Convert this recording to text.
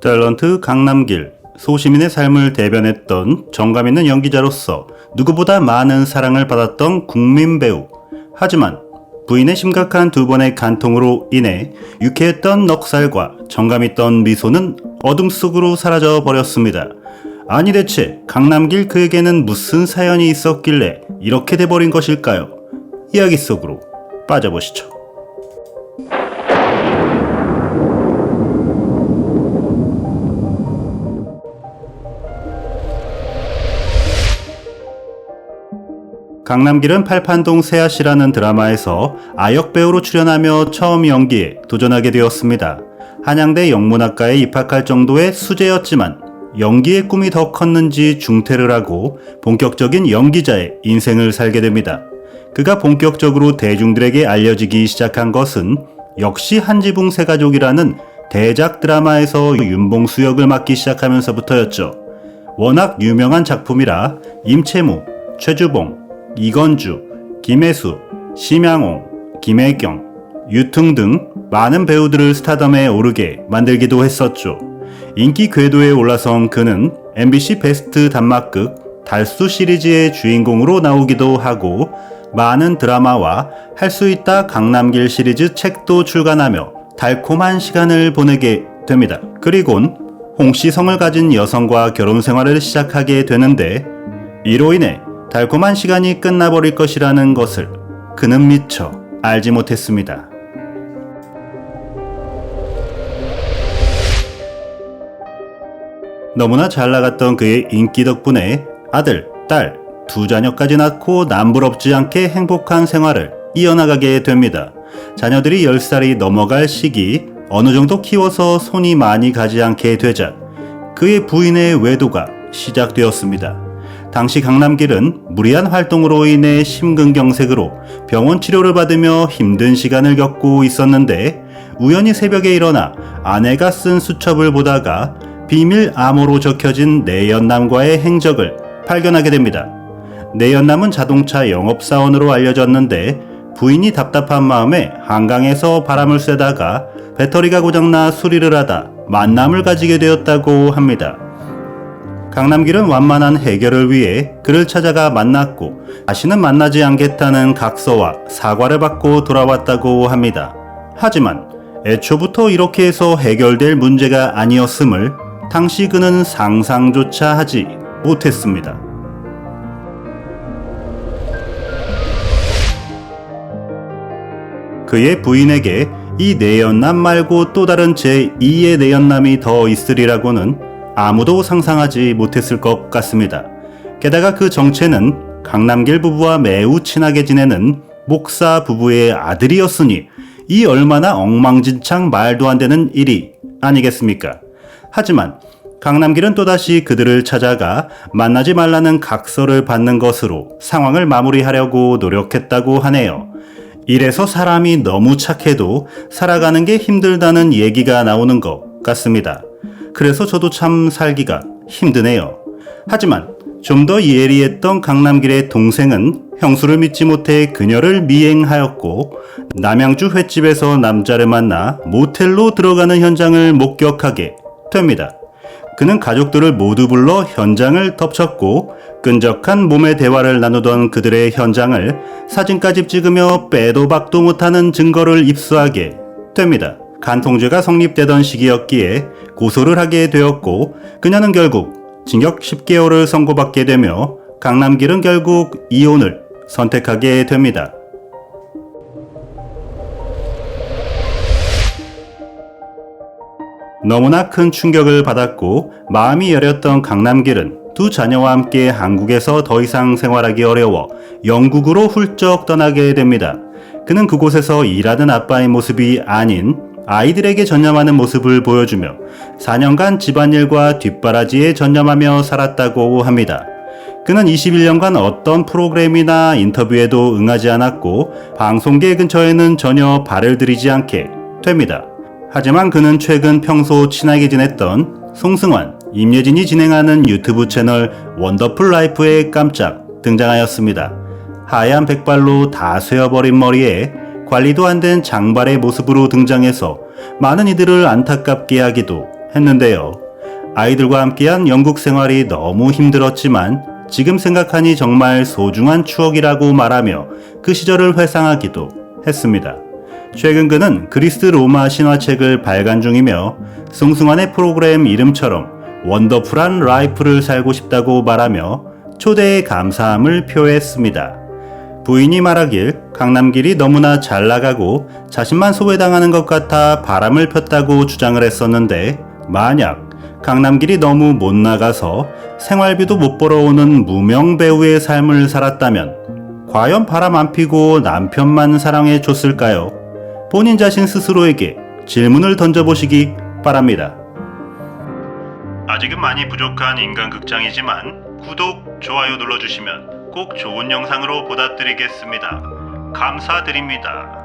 탤런트 강남길, 소시민의 삶을 대변했던 정감 있는 연기자로서 누구보다 많은 사랑을 받았던 국민 배우. 하지만 부인의 심각한 두 번의 간통으로 인해 유쾌했던 넉살과 정감 있던 미소는 어둠 속으로 사라져 버렸습니다. 아니 대체 강남길 그에게는 무슨 사연이 있었길래 이렇게 돼버린 것일까요? 이야기 속으로 빠져보시죠. 강남길은 팔판동 새아씨라는 드라마에서 아역 배우로 출연하며 처음 연기에 도전하게 되었습니다. 한양대 영문학과에 입학할 정도의 수재였지만 연기의 꿈이 더 컸는지 중퇴를 하고 본격적인 연기자의 인생을 살게 됩니다. 그가 본격적으로 대중들에게 알려지기 시작한 것은 역시 한지붕 세가족이라는 대작 드라마에서 윤봉수 역을 맡기 시작하면서부터였죠. 워낙 유명한 작품이라 임채무, 최주봉, 이건주, 김혜수, 심양홍, 김혜경, 유퉁 등 많은 배우들을 스타덤에 오르게 만들기도 했었죠. 인기 궤도에 올라선 그는 MBC 베스트 단막극 달수 시리즈의 주인공으로 나오기도 하고 많은 드라마와 할 수 있다 강남길 시리즈 책도 출간하며 달콤한 시간을 보내게 됩니다. 그리곤 홍씨성을 가진 여성과 결혼 생활을 시작하게 되는데 이로 인해 달콤한 시간이 끝나버릴 것이라는 것을 그는 미처 알지 못했습니다. 너무나 잘 나갔던 그의 인기 덕분에 아들, 딸, 두 자녀까지 낳고 남부럽지 않게 행복한 생활을 이어나가게 됩니다. 자녀들이 10살이 넘어갈 시기 어느 정도 키워서 손이 많이 가지 않게 되자 그의 부인의 외도가 시작되었습니다. 당시 강남길은 무리한 활동으로 인해 심근경색으로 병원 치료를 받으며 힘든 시간을 겪고 있었는데 우연히 새벽에 일어나 아내가 쓴 수첩을 보다가 비밀 암호로 적혀진 내연남과의 행적을 발견하게 됩니다. 내연남은 자동차 영업사원으로 알려졌는데 부인이 답답한 마음에 한강에서 바람을 쐬다가 배터리가 고장나 수리를 하다 만남을 가지게 되었다고 합니다. 강남길은 완만한 해결을 위해 그를 찾아가 만났고 다시는 만나지 않겠다는 각서와 사과를 받고 돌아왔다고 합니다. 하지만 애초부터 이렇게 해서 해결될 문제가 아니었음을 당시 그는 상상조차 하지 못했습니다. 그의 부인에게 이 내연남 말고 또 다른 제2의 내연남이 더 있으리라고는 아무도 상상하지 못했을 것 같습니다. 게다가 그 정체는 강남길 부부와 매우 친하게 지내는 목사 부부의 아들이었으니 이 얼마나 엉망진창 말도 안 되는 일이 아니겠습니까? 하지만 강남길은 또다시 그들을 찾아가 만나지 말라는 각서를 받는 것으로 상황을 마무리하려고 노력했다고 하네요. 이래서 사람이 너무 착해도 살아가는 게 힘들다는 얘기가 나오는 것 같습니다. 그래서 저도 참 살기가 힘드네요. 하지만 좀 더 예리했던 강남길의 동생은 형수를 믿지 못해 그녀를 미행하였고 남양주 횟집에서 남자를 만나 모텔로 들어가는 현장을 목격하게 됩니다. 그는 가족들을 모두 불러 현장을 덮쳤고 끈적한 몸의 대화를 나누던 그들의 현장을 사진까지 찍으며 빼도 박도 못하는 증거를 입수하게 됩니다. 간통죄가 성립되던 시기였기에 고소를 하게 되었고 그녀는 결국 징역 10개월을 선고받게 되며 강남길은 결국 이혼을 선택하게 됩니다. 너무나 큰 충격을 받았고 마음이 여렸던 강남길은 두 자녀와 함께 한국에서 더 이상 생활하기 어려워 영국으로 훌쩍 떠나게 됩니다. 그는 그곳에서 일하는 아빠의 모습이 아닌 아이들에게 전념하는 모습을 보여주며 4년간 집안일과 뒷바라지에 전념하며 살았다고 합니다. 그는 21년간 어떤 프로그램이나 인터뷰에도 응하지 않았고 방송계 근처에는 전혀 발을 들이지 않게 됩니다. 하지만 그는 최근 평소 친하게 지냈던 송승환, 임예진이 진행하는 유튜브 채널 원더풀 라이프에 깜짝 등장하였습니다. 하얀 백발로 다 쇠어버린 머리에 관리도 안 된 장발의 모습으로 등장해서 많은 이들을 안타깝게 하기도 했는데요. 아이들과 함께한 영국 생활이 너무 힘들었지만 지금 생각하니 정말 소중한 추억이라고 말하며 그 시절을 회상하기도 했습니다. 최근 그는 그리스 로마 신화책을 발간 중이며 송승환의 프로그램 이름처럼 원더풀한 라이프를 살고 싶다고 말하며 초대에 감사함을 표했습니다. 부인이 말하길 강남길이 너무나 잘 나가고 자신만 소외당하는 것 같아 바람을 폈다고 주장을 했었는데 만약 강남길이 너무 못 나가서 생활비도 못 벌어오는 무명 배우의 삶을 살았다면 과연 바람 안 피고 남편만 사랑해 줬을까요? 본인 자신 스스로에게 질문을 던져보시기 바랍니다. 아직은 많이 부족한 인간극장이지만 구독, 좋아요 눌러주시면 꼭 좋은 영상으로 보답드리겠습니다. 감사드립니다.